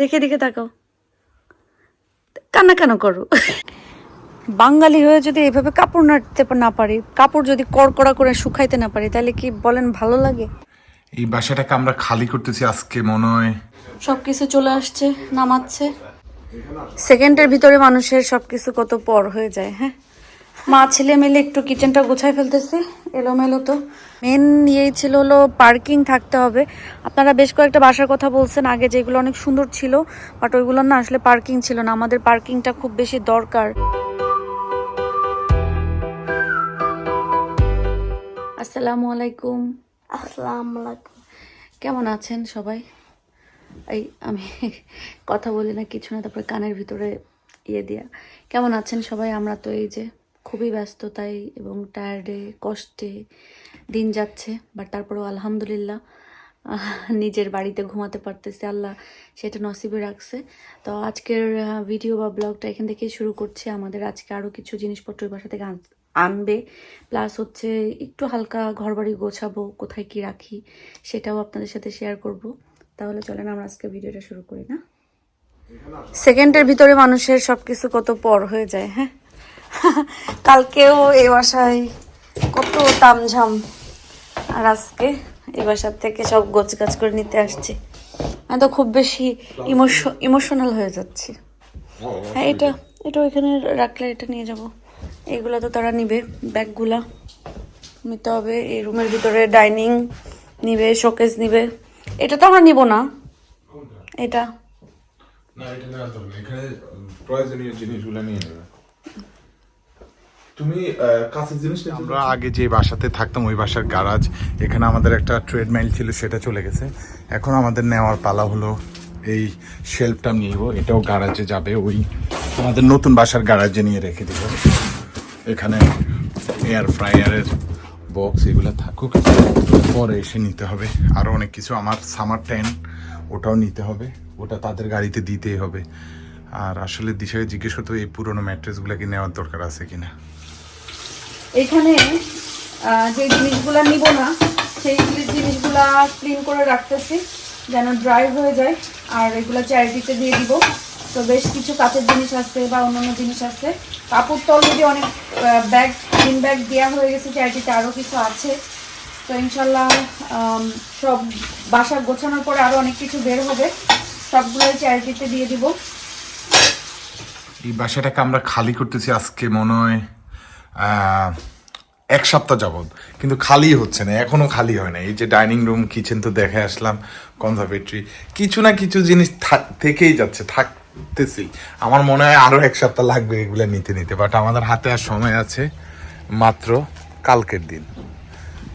দেখে দেখে তাকাও। কান্না কেন করো? বাঙালি হয়ে যদি এভাবে কাপড় নাড়তে না পারি কাপড় যদি কড়কড়া করে শুকাইতে না পারি তাহলে কি বলেন ভালো লাগে? এই বাসাটাকে আমরা খালি করতেছি আজকে মনে হয়। সবকিছু চলে আসছে নামাচ্ছে। সেকেন্ডের ভিতরে মানুষের সবকিছু কত পর হয়ে যায় হ্যাঁ? মা ছেলে মিলে একটু কিচেনটা গোছায় ফেলতেছে এলোমেলো তো। মেন ইয়েই ছিল হলো পার্কিং থাকতে হবে। আপনারা বেশ কয়েকটা বাসার কথা বলছেন আগে যেগুলো অনেক সুন্দর ছিল বাট ওইগুলো না আসলে পার্কিং ছিল না। আমাদের পার্কিংটা খুব বেশি দরকার। আসসালামু আলাইকুম। আসসালামু আলাইকুম। কেমন আছেন সবাই? এই আমি কথা বলি না কিছু না তারপরে কানের ভিতরে ইয়ে দিয়া। কেমন আছেন সবাই? আমরা তো এই যে খুবই ব্যস্ততায় এবং টায়ার্ডে কষ্টে দিন যাচ্ছে বাট তারপরেও আলহামদুলিল্লাহ নিজের বাড়িতে ঘুমাতে পারতেছে, আল্লাহ সেটা নসিবে রাখছে। তো আজকের ভিডিও বা ব্লগটা এখান থেকেই শুরু করছি। আমাদের আজকে আরও কিছু জিনিসপত্র বাসা থেকে আন- আনবে। প্লাস হচ্ছে একটু হালকা ঘরবাড়ি গোছাবো, কোথায় কি রাখি, সেটাও আপনাদের সাথে শেয়ার করব। তাহলে চলেন আমরা আজকে ভিডিওটা শুরু করি, না? সেকেন্ডের ভিতরে মানুষের সব কিছু কত পর হয়ে যায় হ্যাঁ? কালকেও এ বাসায় কত তামঝাম। আর আজকে এই বাসার থেকে সব গোছ গাছ করে নিতে আসছি। আমি তো খুব বেশি ইমোশনাল হয়ে যাচ্ছি। হ্যাঁ এটা এটা ওইখানে রাখলে এটা নিয়ে যাব। এগুলো তো তারা নিবে ব্যাগগুলা নিতে হবে এই রুমের ভিতরে ডাইনিং নিবে শোকেস নিবে। এটা তো আমরা নিব না। এটা। না এটা দরকার এখানে প্রয়োজনীয় জিনিসগুলো নিয়ে নেবে। তুমি কাছের জিনিস আমরা আগে যে বাসাতে থাকতাম, ওই বাসার গ্যারাজ এখানে আমাদের একটা ট্রেড মাইল ছিল, সেটা চলে গেছে। এখন আমাদের নেওয়ার পালা হলো এই শেলফটা নিব, এটাও গ্যারাজে যাবে, ওই আমাদের নতুন বাসার গ্যারাজে নিয়ে রেখে দিব। এখানে এয়ার ফ্রায়ারের বক্স এগুলো থাকুক, পরে এসে নিতে হবে। আরও অনেক কিছু, আমার সামার টেন ওটাও নিতে হবে, ওটা তাদের গাড়িতে দিতেই হবে। আর আসলে দিশাকে জিজ্ঞেস করতে এই পুরোনো ম্যাট্রেসগুলো কি নেওয়ার দরকার আছে কিনা? এখানে যে জিনিসগুলা নিব না, সেই জিনিসগুলা ক্লিন করে রাখতেছি, যেন ড্রাই হয়ে যায়। আর এগুলো চ্যারিটিতে দিয়ে দিব। তো বেশ কিছু কাঁচের জিনিস আছে বা অন্যান্য জিনিস আছে। কাপড় তো অলরেডি অনেক ব্যাগ গ্রিন ব্যাগ দেওয়া হয়ে গেছে চ্যারিটিতে আরও কিছু আছে। তো ইনশাল্লাহ সব বাসা গোছানোর পরে আরও অনেক কিছু বের হবে। সবগুলোই চ্যারিটিতে দিয়ে দিব। এই বাসাটাকে আমরা খালি করতেছি আজকে, মনে হয়। এক সপ্তাহ যাবৎ। কিন্তু খালি হচ্ছে না এখনও খালি হয় না। এই যে ডাইনিং রুম, কিচেন তো দেখে আসলাম কনজারভেটরি কিছু না কিছু জিনিস থাক- থেকেই যাচ্ছে, থাকতেছি। আমার মনে হয় আরও এক সপ্তাহ লাগবে এগুলো নিতে নিতে বাট আমাদের হাতে আর সময় আছে মাত্র কালকের দিন।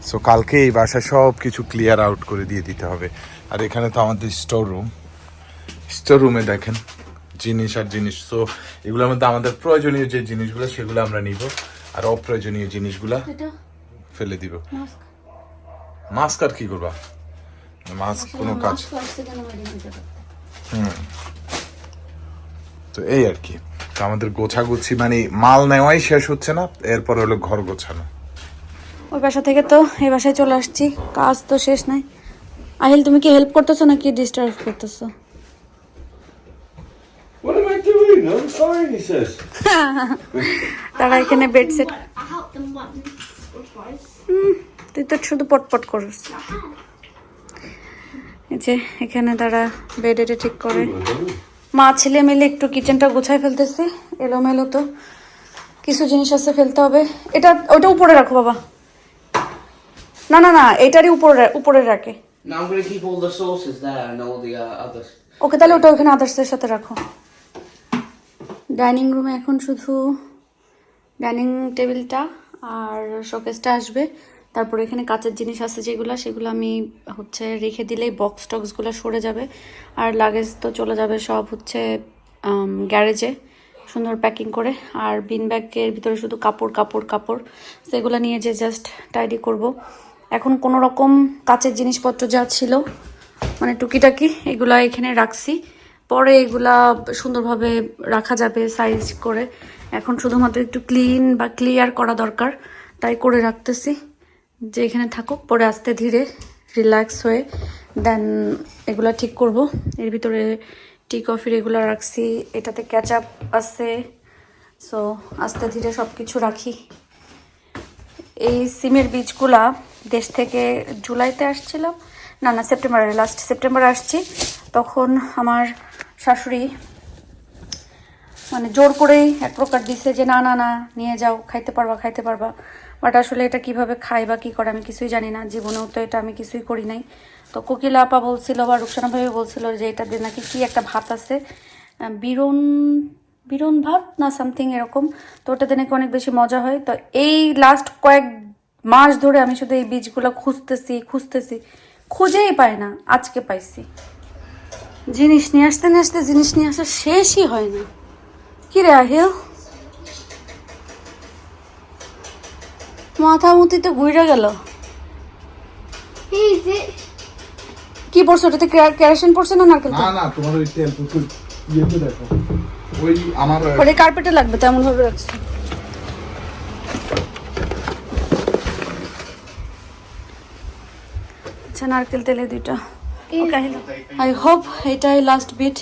সো কালকে এই বাসা সব কিছু ক্লিয়ার আউট করে দিয়ে দিতে হবে। আর এখানে তো আমাদের স্টোর রুম স্টোর রুমে দেখেন, জিনিস আর জিনিস। তো এগুলোর মধ্যে আমাদের প্রয়োজনীয় যে জিনিসগুলো, সেগুলো আমরা নিব। আর অপ্রয়োজনীয় জিনিসগুলা ফেলে দিব। মাস্ক। আর কি করবা? মাস্ক কোনো কাজ এটা তো এই আর কি। তো আমাদের গোছাগুছি মানে মাল নেওয়াই শেষ হচ্ছে না এরপর হলো ঘর গোছানো। ওই বাসা থেকে তো এই বাসায় চলে আসছি কাজ তো শেষ নাই। আহিল তুমি কি হেল্প করতেছো নাকি ডিস্টার্ব করতেছো? I'm fine, he says. তারা এখানে bed set I helped them once or twice. তুই তো শুধু পটপট করিস। যে এখানে তারা বেড এটা ঠিক করে। মা ছেলে মিলে একটু কিচেনটা গুছাই ফেলতেছে। এলোমেলো তো। কিছু জিনিস আছে ফেলতে হবে। এটা ওটা উপরে রাখো বাবা। না না না এটারই উপরে উপরে রাখে। No, I'm gonna keep all the sauces there and all the uh. ওকে তাহলে ওটা ওখানে আদার্সের সাথে রাখো। ডাইনিং রুমে এখন শুধু ডাইনিং টেবিলটা আর শোকেসটা আসবে। তারপর এখানে কাঁচের জিনিস আছে যেগুলো, সেগুলো আমি হচ্ছে রেখে দিলেই বক্স টক্সগুলো সরে যাবে। আর লাগেজ তো চলে যাবে সব হচ্ছে গ্যারেজে সুন্দর প্যাকিং করে। আর বিন ব্যাগের ভিতরে শুধু কাপড় কাপড় কাপড়, সেগুলো নিয়ে যে জাস্ট টাইডি করব। এখন কোনো রকম কাঁচের জিনিসপত্র যা ছিল মানে টুকিটাকি, এগুলো এখানে রাখছি। পরে এগুলা সুন্দরভাবে রাখা যাবে সাইজ করে। এখন শুধুমাত্র একটু ক্লিন বা ক্লিয়ার করা দরকার, তাই করে রাখতেছি। যে এখানে থাকুক, পরে আস্তে ধীরে রিল্যাক্স হয়ে দেন এগুলা ঠিক করব। এর ভিতরে টি কফি রেগুলার রাখছি। এটাতে ক্যাচআপ আছে। সো আস্তে ধীরে সব কিছু রাখি। এই সিমের বীজগুলা দেশ থেকে জুলাইতে আসছিলাম। না না সেপ্টেম্বরে লাস্ট সেপ্টেম্বরে আসছি। তখন আমার শাশুড়ি মানে জোর করেই এক প্রকার দিছে যে, না না না, নিয়ে যাও, খাইতে পারবা খাইতে পারবা। বাট আসলে এটা কীভাবে খাই বা কী করে আমি কিছুই জানি না। জীবনেও তো এটা আমি কিছুই করি নাই। তো কোকিলা আপা বলছিল বা রুকসানা ভাই বলছিল যে, এটা দিয়ে নাকি কি একটা ভাত আছে? বিরন বিরন ভাত না সামথিং এরকম। তো ওটাতে নাকি অনেক বেশি মজা হয়। তো এই লাস্ট কয়েক মাস ধরে আমি শুধু এই বীজগুলো খুঁজতেছি খুঁজতেছি, খুঁজেই পাই না। আজকে পাইছি। জিনিস নিয়ে আসতে নিয়ে আসতে জিনিস নিয়ে আসা শেষই হয় না। কি রে আহিল? মাথা মুতি তো ঘুরে গেল। কি পড়ছো? ওটাতে কেরা- কেরোসিন পড়ছে না নারকেল না তেল? না তোমার ওই তেল পুকুর ইয়েতে দেখো। ওই আমার ওটা কার্পেটে লাগবে তেমন ভাবে রাখছি। আচ্ছা নারকেল তেলে দুইটা। আই হোপ এটাই লাস্ট বিট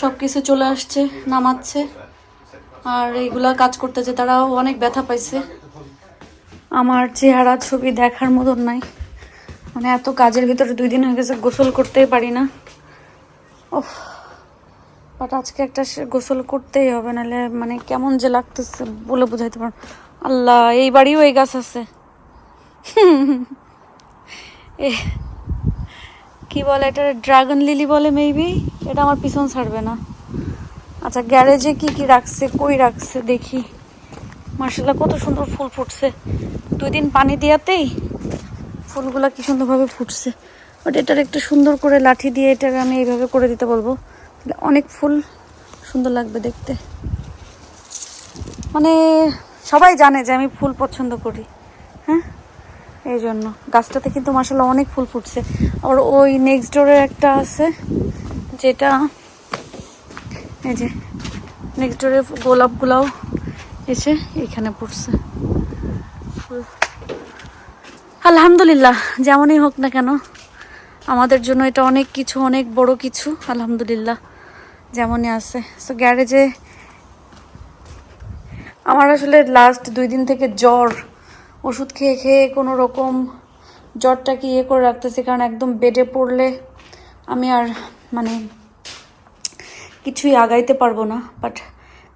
সব কিছু চলে আসছে নামাচ্ছে। আর এইগুলা কাজ করতেছে তারাও অনেক ব্যথা পাইছে। আমার চেহারা ছবি দেখার মতন নাই। মানে এত কাজের ভিতরে দুই দিন হয়ে গেছে গোসল করতেই পারি না। ওহ বাট আজকে একটা গোসল করতেই হবে নাহলে মানে কেমন যে লাগতেছে বলে বোঝাইতে পারব না। আল্লাহ এই বাড়িও এই গাছ আছে। এ, কি বলে এটা ড্রাগন লিলি বলে মেবি এটা আমার পিছন ছাড়বে না। আচ্ছা গ্যারেজে কি কি রাখছে, কই রাখছে, দেখি। মার্শাল্লাহ কত সুন্দর ফুল ফুটছে। দুই দিন পানি দিয়াতেই ফুলগুলা কি সুন্দরভাবে ফুটছে। বাট এটার একটু সুন্দর করে লাঠি দিয়ে এটাকে আমি এইভাবে করে দিতে বলব। অনেক ফুল সুন্দর লাগবে দেখতে। মানে সবাই জানে যে আমি ফুল পছন্দ করি। হ্যাঁ? এই জন্য গাছটাতে কিন্তু মাসাল্লাহ অনেক ফুল ফুটছে। আর ওই নেক্সট ডোরের একটা আছে, যেটা এই যে নেক্সট ডোরে গোলাপগুলাও এসে এখানে পড়ছে। আলহামদুলিল্লাহ, যেমনই হোক না কেন, আমাদের জন্য এটা অনেক কিছু, অনেক বড় কিছু, আলহামদুলিল্লাহ, যেমনই আছে। সো গ্যারেজে আমার আসলে লাস্ট দুই দিন থেকে জ্বর ওষুধ খেয়ে খেয়ে কোনো রকম জ্বরটাকে ইয়ে করে রাখতেছি, কারণ একদম বেডে পড়লে আমি আর মানে কিছুই আগাইতে পারব না। বাট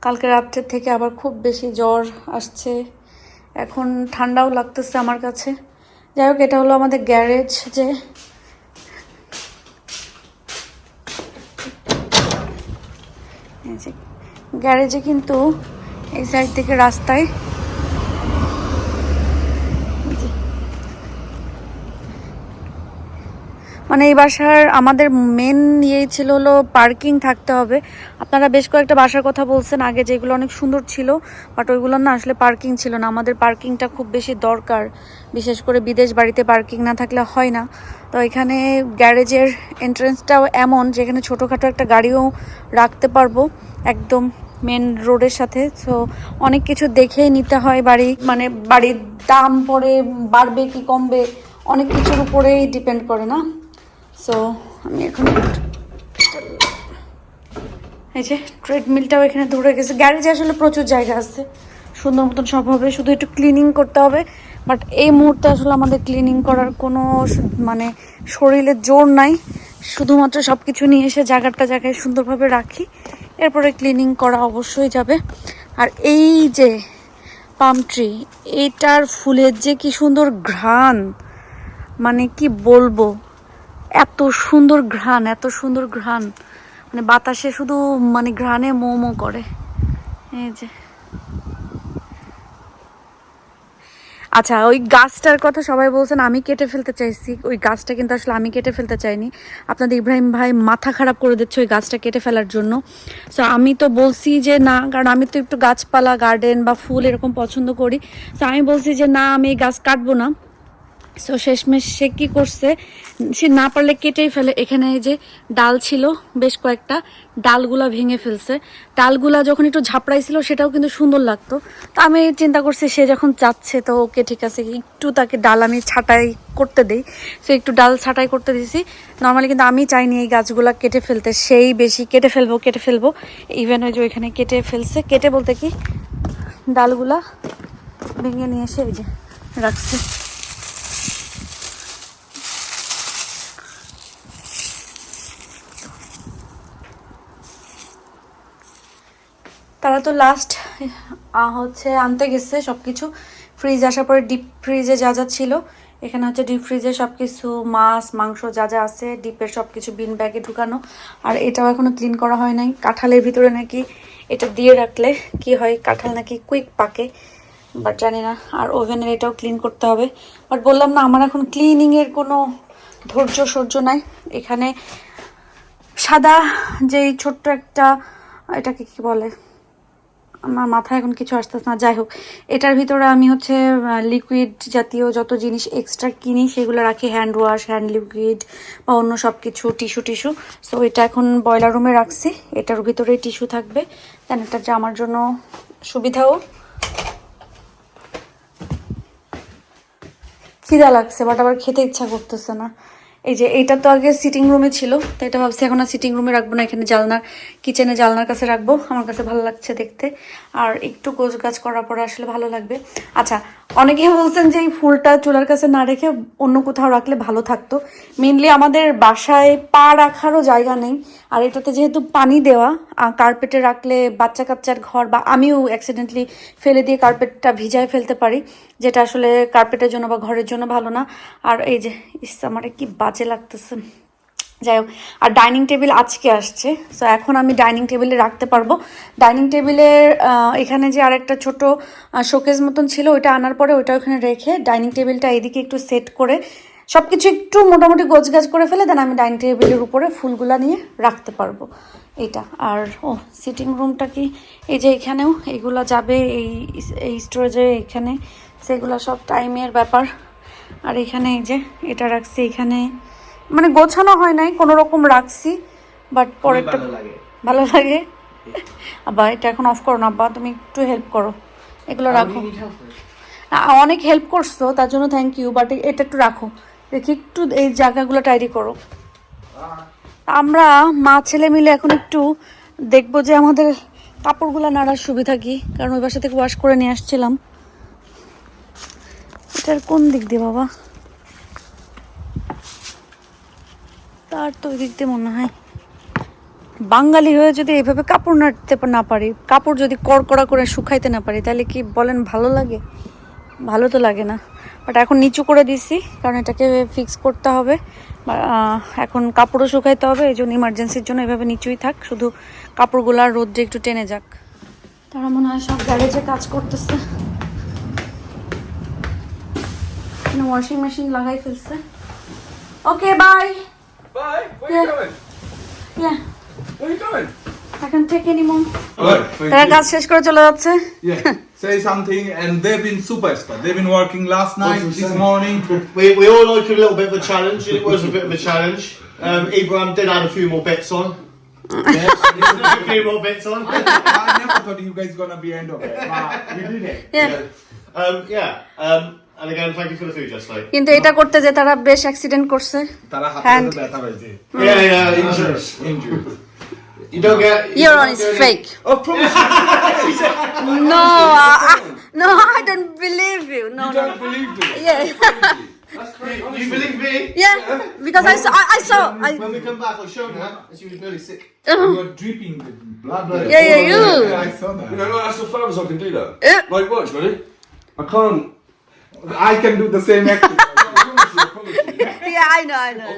কালকে রাত্রের থেকে আবার খুব বেশি জ্বর আসছে। এখন ঠান্ডাও লাগতেছে আমার কাছে। যাই হোক, এটা হলো আমাদের গ্যারেজ যে যে, গ্যারেজে কিন্তু এই সাইড থেকে রাস্তায় এই যে। মানে এই বাসার আমাদের মেন ইয়ে ছিল হলো পার্কিং থাকতে হবে। আপনারা বেশ কয়েকটা বাসার কথা বলছেন, আগে যেগুলো অনেক সুন্দর ছিল বাট ওইগুলো না আসলে পার্কিং ছিল না। আমাদের পার্কিংটা খুব বেশি দরকার, বিশেষ করে বিদেশ বাড়িতে পার্কিং না থাকলে হয় না। তো এখানে গ্যারেজের এন্ট্রেন্সটাও এমন, যেখানে ছোটোখাটো একটা গাড়িও রাখতে পারব, একদম মেন রোডের সাথে। সো অনেক কিছু দেখেই নিতে হয় বাড়ি মানে বাড়ির দাম পরে বাড়বে কি কমবে, অনেক কিছুর উপরেই ডিপেন্ড করে না। সো আমি এখন এই যে ট্রেডমিলটাও এখানে ধরে গেছে গ্যারেজে আসলে প্রচুর জায়গা আছে। সুন্দর মতন সব হবে। শুধু একটু ক্লিনিং করতে হবে। বাট এই মুহূর্তে আসলে আমাদের ক্লিনিং করার কোনো মানে শরীরে জোর নাই। শুধুমাত্র সব কিছু নিয়ে এসে জায়গাটা জায়গায় সুন্দরভাবে রাখি। এরপরে ক্লিনিং করা অবশ্যই যাবে। আর এই যে পাম ট্রি এইটার ফুলের যে কি সুন্দর ঘ্রাণ। মানে কি বলব? এত সুন্দর ঘ্রাণ, এত সুন্দর ঘ্রাণ। মানে বাতাসে শুধু মানে ঘ্রাণে মোমো করে। এই যে। আচ্ছা ওই গাছটার কথা সবাই বলছেন, আমি কেটে ফেলতে চাইছি। ওই গাছটা কিন্তু আসলে আমি কেটে ফেলতে চাইনি। আপনাদের ইব্রাহিম ভাই মাথা খারাপ করে দিচ্ছে ওই গাছটা কেটে ফেলার জন্য। সো আমি তো বলছি যে না, কারণ আমি তো একটু গাছপালা গার্ডেন বা ফুল এরকম পছন্দ করি। সো আমি বলছি যে না, আমি এই গাছ কাটবো না। সো শেষমেশ সে কি করছে? সে না পারলে কেটেই ফেলে। এখানে এই যে ডাল ছিল, বেশ কয়েকটা, ডালগুলা ভেঙে ফেলছে। ডালগুলা যখন একটু ঝাপড়াইছিল, সেটাও কিন্তু সুন্দর লাগতো। তো আমি চিন্তা করছি, সে যখন যাচ্ছে তো ওকে ঠিক আছে, একটু তাকে ডাল আমি ছাটাই করতে দিই। সো একটু ডাল ছাটাই করতে দিছি। নর্মালি কিন্তু আমি চাইনি এই গাছগুলা কেটে ফেলতে, সেই বেশি কেটে ফেলব কেটে ফেলব। ইভেন ওই যে ওইখানে কেটে ফেলছে। কেটে বলতে কি, ডালগুলা ভেঙে নিয়ে এসে এই যে রাখছে। তারা তো লাস্ট হচ্ছে আনতে গেছে সব কিছু ফ্রিজ আসার পরে ডিপ ফ্রিজে যা যা ছিল, এখানে হচ্ছে ডিপ ফ্রিজে সব কিছু মাছ, মাংস যা যা আছে ডিপের সব কিছু বিন ব্যাগে ঢুকানো। আর এটাও এখনও ক্লিন করা হয় নাই। কাঁঠালের ভিতরে নাকি এটা দিয়ে রাখলে কি হয়? কাঁঠাল নাকি কুইক পাকে বাট জানি না। আর ওভেনের এটাও ক্লিন করতে হবে। বাট বললাম না, আমার এখন ক্লিনিংয়ের কোনো ধৈর্য সহ্য নাই। এখানে সাদা যেই ছোট্ট একটা, এটাকে কি বলে? আমার মাথায় এখন কিছু আসতেছে না। যাই হোক, এটার ভিতরে আমি হচ্ছে লিকুইড জাতীয় যত জিনিস এক্সট্রা কিনি, সেগুলো রাখি হ্যান্ড ওয়াশ হ্যান্ড লিকুইড বা অন্য সব কিছু টিস্যু টিস্যু সো এটা এখন বয়লার রুমে রাখছি। এটার ভিতরে টিস্যু থাকবে। দেন এটা যে আমার জন্য সুবিধাও। খিদা লাগছে বাট আবার খেতে ইচ্ছা করতেছে না। এই যে এইটা তো আগে সিটিং রুমে ছিল, তো এটা ভাবছি এখন আর সিটিং রুমে রাখব না, এখানে জালনার কিচেনে জালনার কাছে রাখব, আমার কাছে ভালো লাগছে দেখতে। আর একটু গোছ গাছ করার পরে আসলে ভালো লাগবে। আচ্ছা অনেকে বলছেন যে এই ফুলটা চুলার কাছে না রেখে অন্য কোথাও রাখলে ভালো থাকতো। মেনলি আমাদের বাসায় পা রাখারও জায়গা নেই, আর এটাতে যেহেতু পানি দেওয়া কার্পেটে রাখলে বাচ্চা কাচ্চার ঘর, বা আমিও অ্যাক্সিডেন্টলি ফেলে দিয়ে কার্পেটটা ভিজায় ফেলতে পারি, যেটা আসলে কার্পেটের জন্য বা ঘরের জন্য ভালো না। আর এই যে, ইস, আমার কি বাজে লাগতেছে। যাই হোক, আর ডাইনিং টেবিল আজকে আসছে। সো এখন আমি ডাইনিং টেবিলে রাখতে পারব। ডাইনিং টেবিলের এখানে যে আরেকটা ছোট শোকেজ মতন ছিল, ওইটা আনার পরে ওইটা ওখানে রেখে ডাইনিং টেবিলটা এদিকে একটু সেট করে সব কিছু একটু মোটামুটি গোছগাছ করে ফেলে দেন আমি ডাইনিং টেবিলের উপরে ফুলগুলা নিয়ে রাখতে পারব। এটা আর, ও সিটিং রুমটা কি? এই যে এখানেও, এগুলা যাবে এই এই স্টোরেজে এখানে। সেগুলো সব টাইমের ব্যাপার। আর এখানে এই যে এটা রাখছি এখানে। মানে গোছানো হয় নাই কোনো রকম রাখছি বাট পরেরটা ভালো লাগে। লাগে। এটা এখন অফ করো না আব্বা তুমি একটু হেল্প করো। এগুলো রাখো। অনেক হেল্প করছ তার জন্য থ্যাংক ইউ বাট এটা একটু রাখো। দেখি একটু এই জায়গাগুলো টাইরি করো। আমরা মা ছেলে মিলে এখন একটু দেখব যে আমাদের কাপড়গুলো নাড়ার সুবিধা কি কারণ ওই বাসা থেকে ওয়াশ করে নিয়ে আসছিলাম। এটার কোন দিক দিয়ে বাবা? তার তো ওই দিক দিয়ে মনে হয়। বাঙালি হয়ে যদি এভাবে কাপড় নাড়তে না পারি, কাপড় যদি কড়কড়া করে শুকাইতে না পারি, তাহলে কি বলেন ভালো লাগে? ভালো তো লাগে না। বাট এখন নিচু করে দিছি কারণ এটাকে ফিক্স করতে হবে। এখন কাপড়ও শুকাইতে হবে, এই জন্য ইমার্জেন্সির জন্য এভাবে নিচুই থাক। শুধু কাপড়গুলো আর রোদ্রে একটু টেনে যাক। তারা মনে হয় সব গ্যারেজে কাজ করতেছে। ওয়াশিং মেশিন লাগাই ফেলছে okay bye Bye. Where Yeah. you going? Yeah Where you going? I can take any more. Good. Thank তারা you. কাজ শেষ করে চলে যাচ্ছে Yeah, say something, and they've been superstar. They've been working last night, you this say? morning. We, we all like a little bit of a challenge, and it was a bit of a challenge. Um, Abraham did add a few more bits on. Yes, a few more bits on. I never thought you guys gonna be end of it. But you did it. Yeah. Um, yeah. Um, and again, thank you for the food, just like. কিন্তু এটা করতে যে তারা বেশ accident করছে তারা হাতে Hand. হাতে ব্যথা পাইছে। Yeah, yeah, injuries. Injured. You don't get. you Your don't on is get any- fake. Oh, promise No, I, no, I don't believe you. No, you no. don't believe it. Yeah, You believe me? yeah. Because I saw, I, I saw. I, When we come back, I'll show you. And she was nearly sick. You were dripping with blood. yeah, yeah, you. Yeah, I saw You that. know, that's the furthest I can do that. Yeah. Like, watch, ready? I can't. I can do the same acting. Yeah, I know, I know.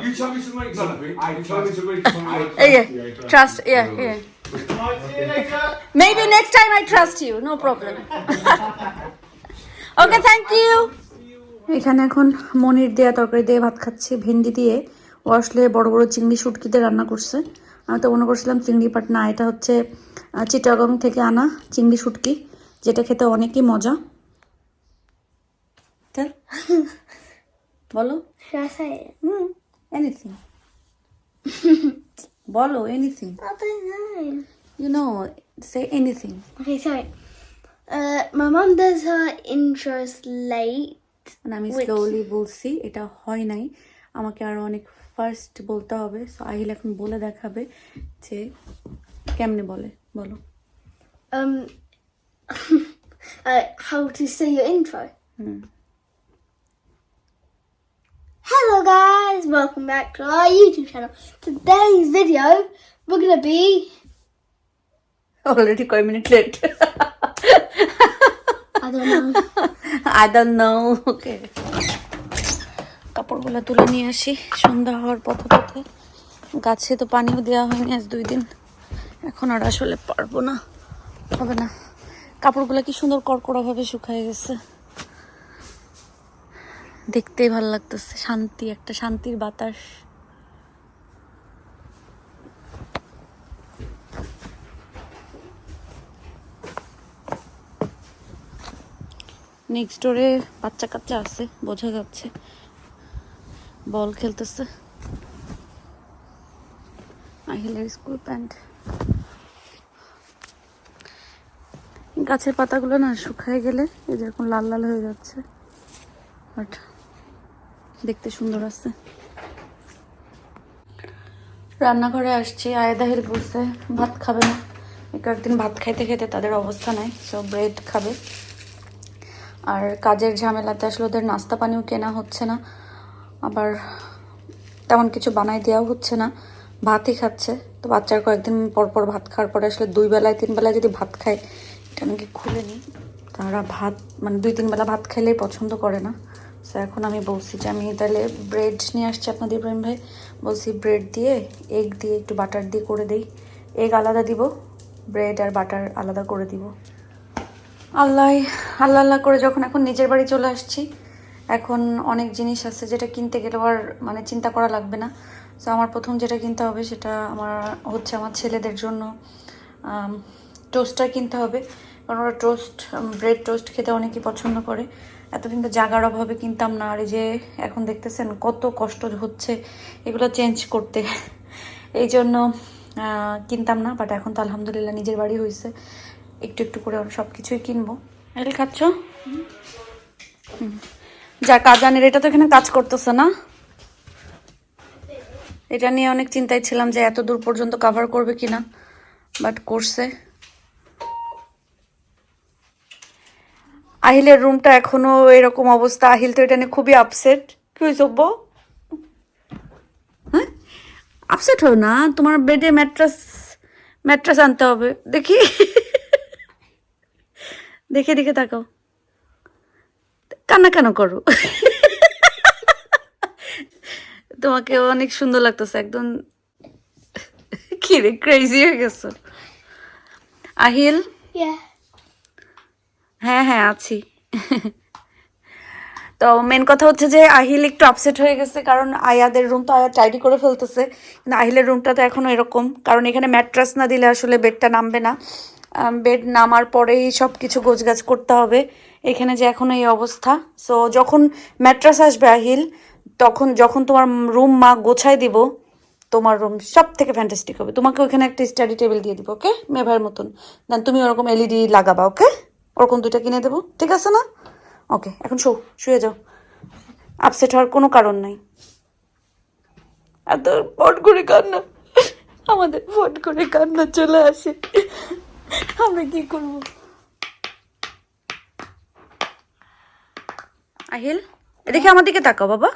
You tell me to make something. I you tell me to make something. Yeah, yeah. Trust, yeah. Maybe next time I trust you. No problem. okay, thank you. এখানে এখন মনির দেয়া তরকারি দিয়ে ভাত খাচ্ছি ভেন্ডি দিয়ে ও আসলে বড় বড় চিংড়ি শুটকিতে রান্না করছে আমি তো মনে করছিলাম চিংড়ি পাট না এটা হচ্ছে চিটাগং থেকে আনা চিংড়ি শুটকি যেটা খেতে অনেকই মজা। বলো? হুম এনিথিং বলো anything don't know. You know say anything Okay, sorry. Uh, my mum does her intros late. মানে আমি স্লোলি বলছি এটা হয় নাই। আমাকে আরও অনেক ফার্স্ট বলতে হবে। সো আহিল এখন বলে দেখাবে যে কেমনে বলে। বলো। Um, uh, how to say your intro. Hmm Hello guys, welcome back to our YouTube channel. Today's video, we're gonna be already কয় minute late I don't know. I don't know okay কাপড়গুলো তুলে নিয়ে আসি সন্ধ্যা হওয়ার পথে পথে গাছে তো পানিও দেওয়া হয়নি আজ দুই দিন এখন আর আসলে পারব না হবে না কাপড়গুলো কি সুন্দর কড়কড়া ভাবে শুকায় গেছে। দেখতেই ভালো লাগতেছে, শান্তি, একটা শান্তির বাতাস। নেক্সট ডোরে বাচ্চা কাচ্চা আছে, বোঝা যাচ্ছে। বল খেলতেছে। আহিলের স্কুল প্যান্ট গাছের পাতাগুলো না শুকায় গেলে এই যেরকম লাল লাল হয়ে যাচ্ছে। বাট দেখতে সুন্দর আছে। রান্নাঘরে আসছি, আয়দা হেল বলছে ভাত খাবে না। এক একদিন ভাত খাইতে খেতে তাদের অবস্থা নাই সব ব্রেড খাবে। আর কাজের ঝামেলাতে আসলে ওদের নাস্তা পানিও কেনা হচ্ছে না। আবার তেমন কিছু বানাই দেওয়াও হচ্ছে না। ভাতই খাচ্ছে। তো বাচ্চার কয়েকদিন পর পর ভাত খাওয়ার পরে আসলে দুই বেলায়, তিন বেলায় যদি ভাত খায় এটা নাকি খুলে নিই। তারা ভাত মানে দুই তিন বেলা ভাত খাইলেই পছন্দ করে না। তো এখন আমি বলছি যে, আমি তাহলে ব্রেড নিয়ে আসছি আপনাদের, ইব্রাহিম ভাই। বলছি ব্রেড দিয়ে এগ দিয়ে একটু বাটার দিয়ে করে দিই। এগ আলাদা দিব ব্রেড আর বাটার আলাদা করে দিব। আল্লাহ আল্লাহ আল্লাহ করে যখন এখন নিজের বাড়ি চলে আসছি, এখন অনেক জিনিস আছে যেটা কিনতে গেলেও আর মানে চিন্তা করা লাগবে না। তো আমার প্রথম যেটা কিনতে হবে সেটা আমার, হচ্ছে আমার ছেলেদের জন্য টোস্টার কিনতে হবে। কারণ ওরা টোস্ট ব্রেড টোস্ট খেতে অনেকেই পছন্দ করে। এতদিন তো জাগার অভাবে কিনতাম না। আর এই যে এখন দেখতেছেন কত কষ্ট হচ্ছে এগুলো চেঞ্জ করতে। এই জন্য কিনতাম না বাট এখন তো আলহামদুলিল্লাহ নিজের বাড়ি হয়েছে একটু একটু করে সব কিছুই কিনবো। এল, খাচ্ছ। যা কাজানের এটা তো এখানে কাজ করতেছে না। এটা নিয়ে অনেক চিন্তায় ছিলাম যে এত দূর পর্যন্ত কভার করবে কিনা বাট করছে। আহিলের রুমটা এখনও এরকম অবস্থা। আহিল তো এটা নিয়ে খুবই আপসেট কি হয়েছে? হ্যাঁ? আপসেট হও না, তোমার বেডে ম্যাট্রাস ম্যাট্রাস আনতে হবে। দেখি। দেখে দেখে তাকাও। কান্না কেন করো? তোমাকে অনেক সুন্দর লাগতেছে, একদম। কি রে ক্রেজি হয়ে গেছো। আহিল. হ্যাঁ হ্যাঁ আছি। তো মেন কথা হচ্ছে যে আহিল একটু আপসেট হয়ে গেছে, কারণ আয়াদের রুম তো আয়া টাইডি করে ফেলতেছে, কিন্তু আহিলের রুমটা তো এখনও এরকম, কারণ এখানে ম্যাট্রাস না দিলে আসলে বেডটা নামবে না। বেড নামার পরেই সব কিছু গোছগাছ করতে হবে, এখানে যে এখনও এই অবস্থা। সো যখন ম্যাট্রাস আসবে আহিল, তখন যখন তোমার রুম মা গোছায় দিব, তোমার রুম সব থেকে ফ্যান্টাস্টিক হবে। তোমাকে ওখানে একটা স্টাডি টেবিল দিয়ে দিব ওকে মেভার মতন। দেন তুমি ওরকম এলইডি লাগাবা ওকে ওরকম দুইটা কিনে দেবো ঠিক আছে না? ওকে এখন শো শুয়ে যাও। আপসেট হওয়ার কোনো কারণ নাই। এত ফট করে কান্না আমাদের ফট করে কান্না চলে আসে। আমরা কি করব? আহিল এদিকে আমার দিকে তাকাও বাবা।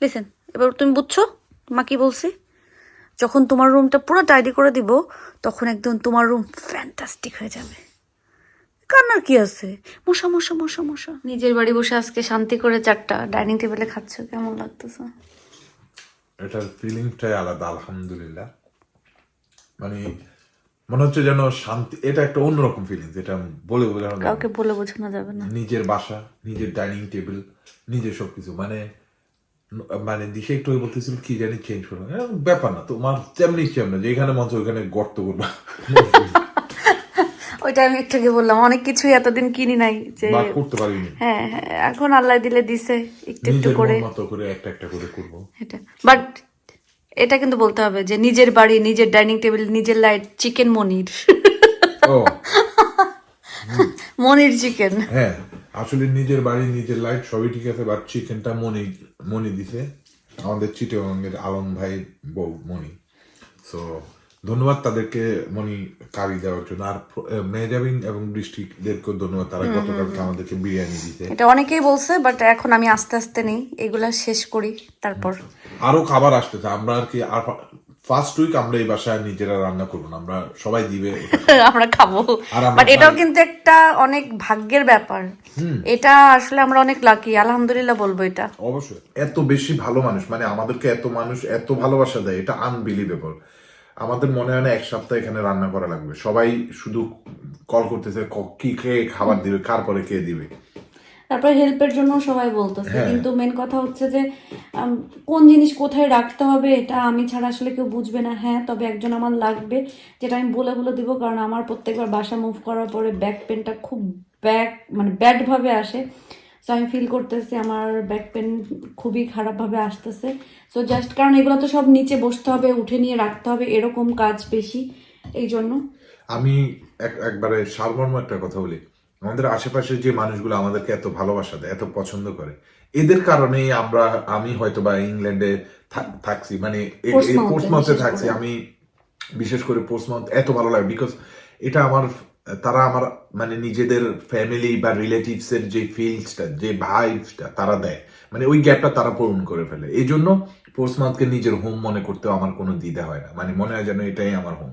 লিসেন এবার তুমি বুঝছ মা কি বলছি? যখন তোমার রুমটা পুরো টাইডি করে দিব তখন একদম তোমার রুম ফ্যান্টাস্টিক হয়ে যাবে। কান্নার কি আছে? মশা মশা মশা মশা। নিজের বাড়ি বসে আজকে শান্তি করে চারটা ডাইনিং টেবিলে খাচ্ছ কেমন লাগতেছে? এটার ফিলিংটাই আলাদা আলহামদুলিল্লাহ। মানে মনে হচ্ছে যেন শান্তি এটা একটা অন্যরকম ফিলিং এটা বলে বোঝানো কাউকে বলে বোঝানো যাবে না। নিজের বাসা নিজের ডাইনিং টেবিল নিজের সবকিছু। মানে মানে দিশে একটু ওই বলতেছিল কি জানি চেঞ্জ করব এরকম ব্যাপার না তোমার তেমনি চেমনা যে এখানে মঞ্চ ওইখানে গর্ত করবা। ওইটা আমি একটু আগে বললাম অনেক কিছুই এতদিন কিনি নাই যে করতে পারিনি। হ্যাঁ হ্যাঁ, এখন আল্লাহ দিলে দিছে একটু একটু করে। করে একটা একটা করে করব। এটা বাট এটা কিন্তু বলতে হবে যে নিজের বাড়ি নিজের ডাইনিং টেবিল নিজের লাইট চিকেন মনির। ও। মনির চিকেন। হ্যাঁ আসলে নিজের বাড়ি নিজের লাইট সবই ঠিক আছে বাট চিকেনটা মনি মনি দিছে। আমাদের চিটগঙ্গের আলম ভাই বউ মনি। সো ধন্যবাদ তাদেরকে মনি কারি দেওয়ার জন্য। আর মেহজাবিন এবং বৃষ্টিদেরকেও ধন্যবাদ তারা গতকালকে আমাদেরকে বিরিয়ানি দিতে। এটা অনেকেই বলছে বাট এখন আমি আস্তে আস্তে নেই। এগুলা শেষ করি তারপর। আরও খাবার আসতেছে আমরা আর কি আর ফার্স্ট উইক আমরা এই বাসায় নিজেরা রান্না করব না। আমরা সবাই দিবে আমরা খাব। বাট এটাও কিন্তু একটা অনেক ভাগ্যের ব্যাপার। এটা আসলে আমরা অনেক লাকি আলহামদুলিল্লাহ বলব এটা। অবশ্যই। এত বেশি ভালো মানুষ মানে আমাদেরকে এত মানুষ এত ভালোবাসা দেয় এটা আনবিলিভেবল আমাদের মনে হয় না এক সপ্তাহ এখানে রান্না করা লাগবে। সবাই শুধু কল করতেছে কি খেয়ে খাবার দিবে কার পরে কে দিবে। তারপরে হেল্পের জন্য সবাই বলতেছে। হ্যাঁ। কিন্তু মেন কথা হচ্ছে যে কোন জিনিস কোথায় রাখতে হবে এটা আমি ছাড়া আসলে কেউ বুঝবে না। হ্যাঁ তবে একজন আমার লাগবে যেটা আমি বলে বলে দিব কারণ আমার প্রত্যেকবার বাসা মুভ করার পরে ব্যাক পেনটা খুব ব্যাক মানে ব্যাড ভাবে আসে। সো আমি ফিল করতেছি আমার ব্যাক পেন খুবই খারাপভাবে আসতেছে। সো জাস্ট কারণ এগুলো তো সব নিচে বসতে হবে উঠে নিয়ে রাখতে হবে এরকম কাজ বেশি এই জন্য। আমি একবারে সারমর্ম একটা কথা বলি। আমাদের আশেপাশে যে মানুষগুলো আমাদেরকে এত ভালোবাসা দেয় এত পছন্দ করে এদের কারণেই আমরা আমি হয়তো বা ইংল্যান্ডে থাকছি মানে পোস্টমাউথে থাকছি আমি বিশেষ করে পোস্টমাউথ এত ভালো লাগে বিকজ এটা আমার তারা আমার মানে নিজেদের ফ্যামিলি বা রিলেটিভস এর যে ফিলসটা যে ভাইবসটা তারা দেয়। মানে ওই গ্যাপটা তারা পূরণ করে ফেলে। এই জন্য পোস্টমাউথকে নিজের হোম মনে করতেও আমার কোনো দ্বিধা হয় না। মানে মনে হয় যেন এটাই আমার হোম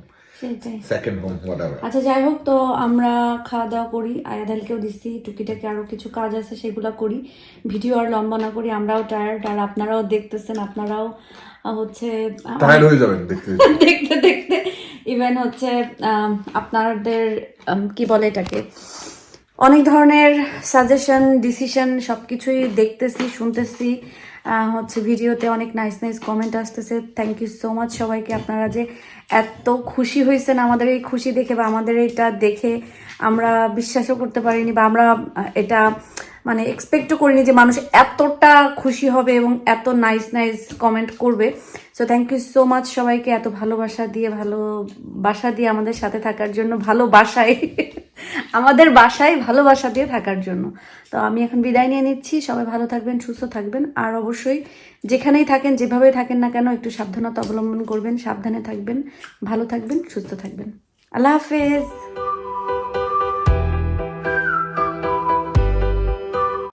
সেকেন্ড হোম হোয়াট আচ্ছা যাই হোক তো আমরা খাওয়া দাওয়া করি। আয়াদালকেও দিচ্ছি। টুকিটাকি আরও কিছু কাজ আছে সেগুলো করি। ভিডিও আর লম্বা না করি। আমরাও টায়ার্ড আর আপনারাও দেখতেছেন। আপনারাও হচ্ছে টায়ার্ড হয়ে যাবেন দেখতে। দেখতে দেখতে। ইভেন হচ্ছে আপনাদের কি বলে এটাকে? অনেক ধরনের সাজেশন ডিসিশন সব কিছুই দেখতেছি, শুনতেছি। হচ্ছে ভিডিওতে অনেক নাইস নাইস কমেন্ট আসতেছে। থ্যাংক ইউ সো মাচ সবাইকে। আপনারা যে এত খুশি হয়েছেন আমাদের এই খুশি দেখে বা আমাদের এটা দেখে, আমরা বিশ্বাসও করতে পারিনি বা আমরা এটা মানে এক্সপেক্টও করিনি যে মানুষ এতটা খুশি হবে এবং এত নাইস নাইস কমেন্ট করবে। So thank you so much সবাইকে এত ভালোবাসা দিয়ে ভালোবাসা দিয়ে আমাদের সাথে থাকার জন্য ভালোবাসায় আমাদের বাসায় ভালোবাসা দিয়ে থাকার জন্য। তো আমি এখন বিদায় নিয়ে নিচ্ছি। সবাই ভালো থাকবেন, সুস্থ থাকবেন। আর অবশ্যই যেখানেই থাকেন, যেভাবে থাকেন না কেন, একটু সাবধানতা অবলম্বন করবেন, সাবধানে থাকবেন, ভালো থাকবেন, সুস্থ থাকবেন। আল্লাহ হাফেজ।